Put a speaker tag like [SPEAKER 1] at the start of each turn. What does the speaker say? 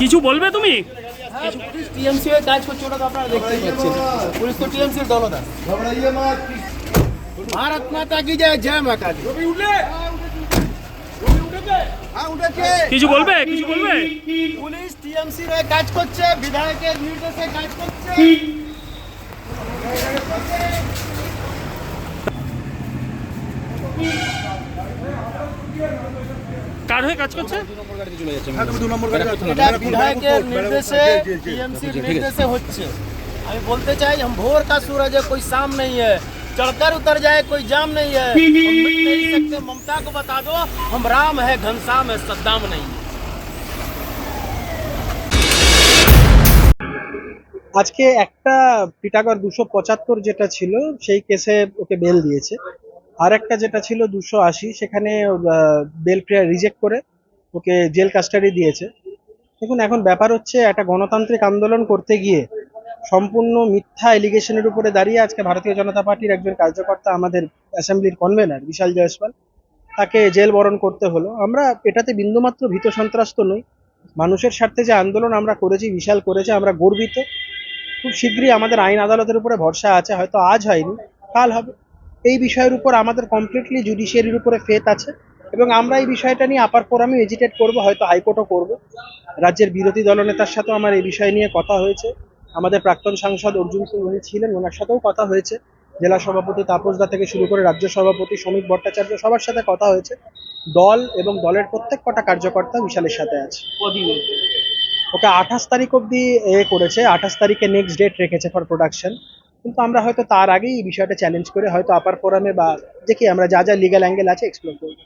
[SPEAKER 1] কিছু বলবে তুমি?
[SPEAKER 2] হ্যাঁ, পুলিশ এর কাজ করছে ওটা পুলিশ তো জয় হ্যাঁ,
[SPEAKER 1] কিছু বলবে কিছু বলবে?
[SPEAKER 2] পুলিশ টিএমসি কাজ করছে বিধায়কের নির্দেশে কাজ করছে।
[SPEAKER 1] কার হয়ে কাজ করছে
[SPEAKER 2] এটা বিধায়কের নির্দেশে टीएमसी निर्देश হচ্ছে আমি বলতে চাই हम भोर का सूरज है कोई शाम नहीं है चढ़कर उतर जाए कोई जाम नहीं है हम मिट नहीं सकते ममता को बता दो हम राम है घनश्याम है सद्दाम नहीं है
[SPEAKER 3] আজকে একটা টিটাগড় দুশো পঁচাত্তর যেটা ছিল সেই কেসে ওকে বেল দিয়েছে আর একটা যেটা ছিল দুশো আশি, সেখানে বেল প্রেয়ার রিজেক্ট করে ওকে জেল কাস্টাডি দিয়েছে। দেখুন, এখন ব্যাপার হচ্ছে একটা গণতান্ত্রিক আন্দোলন করতে গিয়ে সম্পূর্ণ মিথ্যা এলিগেশনের উপরে দাঁড়িয়ে আজকে ভারতীয় জনতা পার্টির একজন কার্যকর্তা আমাদের অ্যাসেম্বলির কনভেনার বিশাল জয়সওয়াল, তাকে জেল বরণ করতে হলো। আমরা এটাতে বিন্দুমাত্র ভীত সন্ত্রস্ত নই। মানুষের স্বার্থে যে আন্দোলন আমরা করেছি, বিশাল করেছে, আমরা গর্বিত। খুব শীঘ্রই আমাদের আইন আদালতের উপরে ভরসা আছে, হয়তো আজ হয়নি, কাল হবে। এই বিষয়ের উপর আমাদের কমপ্লিটলি জুডিশিয়ারির উপরে ফেথ আছে এবং আমরা এই বিষয়টা নিয়ে আপার ফোরামে এজিটেট করব, হয়তো হাইকোর্টও করব। রাজ্যের বিরোধী দলনেতার সাথেও আমার এই বিষয় নিয়ে কথা হয়েছে। আমাদের প্রাক্তন সাংসদ অর্জুন সিং উনি ছিলেন, ওনার সাথেও কথা হয়েছে। জেলা সভাপতি তাপসদা থেকে শুরু করে রাজ্য সভাপতি শ্রমিক ভট্টাচার্য সবার সাথে কথা হয়েছে। দল এবং দলের প্রত্যেক কটা কার্যকর্তা বিশালের সাথে আছে। ওকে আঠাশ তারিখ অবধি এ করেছে, আঠাশ তারিখে নেক্সট ডেট রেখেছে ফর প্রোডাকশন কিন্তু আমরা হয়তো তার আগেই এই বিষয়টা চ্যালেঞ্জ করে হয়তো আপার ফোরামে বা দেখি আমরা যা যা লিগ্যাল অ্যাঙ্গেল আছে এক্সপ্লোর করব।